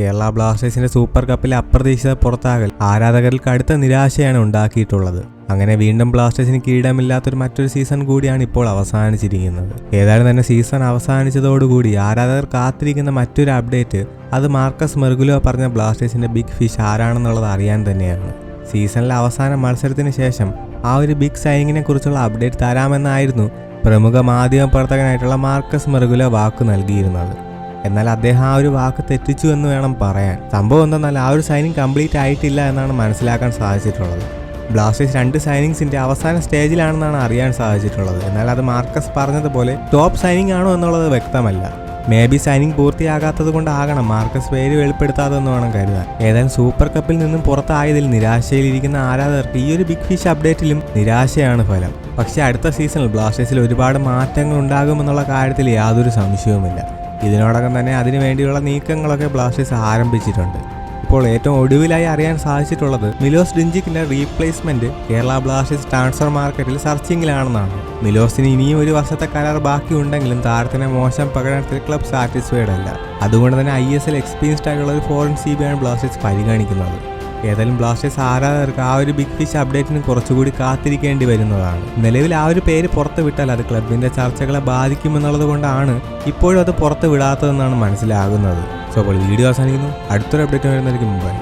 കേരള ബ്ലാസ്റ്റേഴ്സിന്റെ സൂപ്പർ കപ്പിലെ അപ്രതീക്ഷിത പുറത്താകൽ ആരാധകർക്ക് അടുത്ത നിരാശയാണ് ഉണ്ടാക്കിയിട്ടുള്ളത്. അങ്ങനെ വീണ്ടും ബ്ലാസ്റ്റേഴ്സിന് കിരീടമില്ലാത്തൊരു മറ്റൊരു സീസൺ കൂടിയാണ് ഇപ്പോൾ അവസാനിച്ചിരിക്കുന്നത്. ഏതായാലും തന്നെ സീസൺ അവസാനിച്ചതോടുകൂടി ആരാധകർ കാത്തിരിക്കുന്ന മറ്റൊരു അപ്ഡേറ്റ് അത് മാർക്കസ് മെർഗുലോ പറഞ്ഞ ബ്ലാസ്റ്റേഴ്സിന്റെ ബിഗ് ഫിഷ് ആരാണെന്നുള്ളത് അറിയാൻ തന്നെയാണ്. സീസണിലെ അവസാന മത്സരത്തിന് ശേഷം ആ ഒരു ബിഗ് സൈനിങ്ങിനെ കുറിച്ചുള്ള അപ്ഡേറ്റ് തരാമെന്നായിരുന്നു പ്രമുഖ മാധ്യമ പ്രവർത്തകനായിട്ടുള്ള മാർക്കസ് മെർഗുലോ വാക്കു നൽകിയിരുന്നത്. എന്നാൽ അദ്ദേഹം ആ ഒരു വാക്ക് തെറ്റിച്ചു എന്ന് വേണം പറയാൻ. സംഭവം എന്തെന്നാൽ ആ ഒരു സൈനിങ് കംപ്ലീറ്റ് ആയിട്ടില്ല എന്നാണ് മനസ്സിലാക്കാൻ സാധിച്ചിട്ടുള്ളത്. ബ്ലാസ്റ്റേഴ്സ് രണ്ട് സൈനിങ്സിന്റെ അവസാന സ്റ്റേജിലാണെന്നാണ് അറിയാൻ സാധിച്ചിട്ടുള്ളത്. എന്നാൽ അത് മാർക്കസ് പറഞ്ഞതുപോലെ ടോപ്പ് സൈനിങ് ആണോ എന്നുള്ളത് വ്യക്തമല്ല. മേ ബി സൈനിങ് പൂർത്തിയാകാത്തത് കൊണ്ടാകണം മാർക്കസ് പേര് വെളിപ്പെടുത്താതെന്ന് വേണം കരുതാൻ. ഏതായാലും സൂപ്പർ കപ്പിൽ നിന്നും പുറത്തായതിൽ നിരാശയിലിരിക്കുന്ന ആരാധകർക്ക് ഈ ഒരു ബിഗ് ഫിഷ് അപ്ഡേറ്റിലും നിരാശയാണ് ഫലം. പക്ഷേ അടുത്ത സീസണിൽ ബ്ലാസ്റ്റേഴ്സിൽ ഒരുപാട് മാറ്റങ്ങൾ ഉണ്ടാകുമെന്നുള്ള കാര്യത്തിൽ യാതൊരു സംശയവുമില്ല. ഇതിനോടകം തന്നെ അതിനു വേണ്ടിയുള്ള നീക്കങ്ങളൊക്കെ ബ്ലാസ്റ്റേഴ്സ് ആരംഭിച്ചിട്ടുണ്ട്. ഇപ്പോൾ ഏറ്റവും ഒടുവിലായി അറിയാൻ സാധിച്ചിട്ടുള്ളത് മിലോസ് ഡിഞ്ചിക്കിന്റെ റീപ്ലേസ്മെന്റ് കേരള ബ്ലാസ്റ്റേഴ്സ് ട്രാൻസ്ഫർ മാർക്കറ്റിൽ സെർച്ചിങ്ങിലാണെന്നാണ് മിലോസിന് ഇനിയും ഒരു വർഷത്തെ കരാർ ബാക്കിയുണ്ടെങ്കിലും താരത്തിന് മോശം പ്രകടനത്തിൽ ക്ലബ് സാറ്റിസ്ഫൈഡ് അല്ല. അതുകൊണ്ട് തന്നെ ഐ എസ് എൽ എക്സ്പീരിയൻസ്ഡ് ആയിട്ടുള്ള ഒരു ഫോറിൻ സി ബി ആണ് ബ്ലാസ്റ്റേഴ്സ് പരിഗണിക്കുന്നത്. ഏതായാലും ബ്ലാസ്റ്റേഴ്സ് ആരാധകർക്ക് ആ ഒരു ബിഗ് ഫിഷ് അപ്ഡേറ്റിന് കുറച്ചുകൂടി കാത്തിരിക്കേണ്ടി വരുന്നതാണ്. നിലവിൽ ആ ഒരു പേര് പുറത്ത് വിട്ടാൽ അത് ക്ലബിന്റെ ചർച്ചകളെ ബാധിക്കുമെന്നുള്ളത് കൊണ്ടാണ് ഇപ്പോഴും അത് പുറത്ത് വിടാത്തതെന്നാണ് മനസ്സിലാകുന്നത്. സോ അപ്പോൾ വീഡിയോ അവസാനിക്കുന്നു. അടുത്തൊരു അപ്ഡേറ്റ് വരുന്നതായിരിക്കും. മുമ്പായി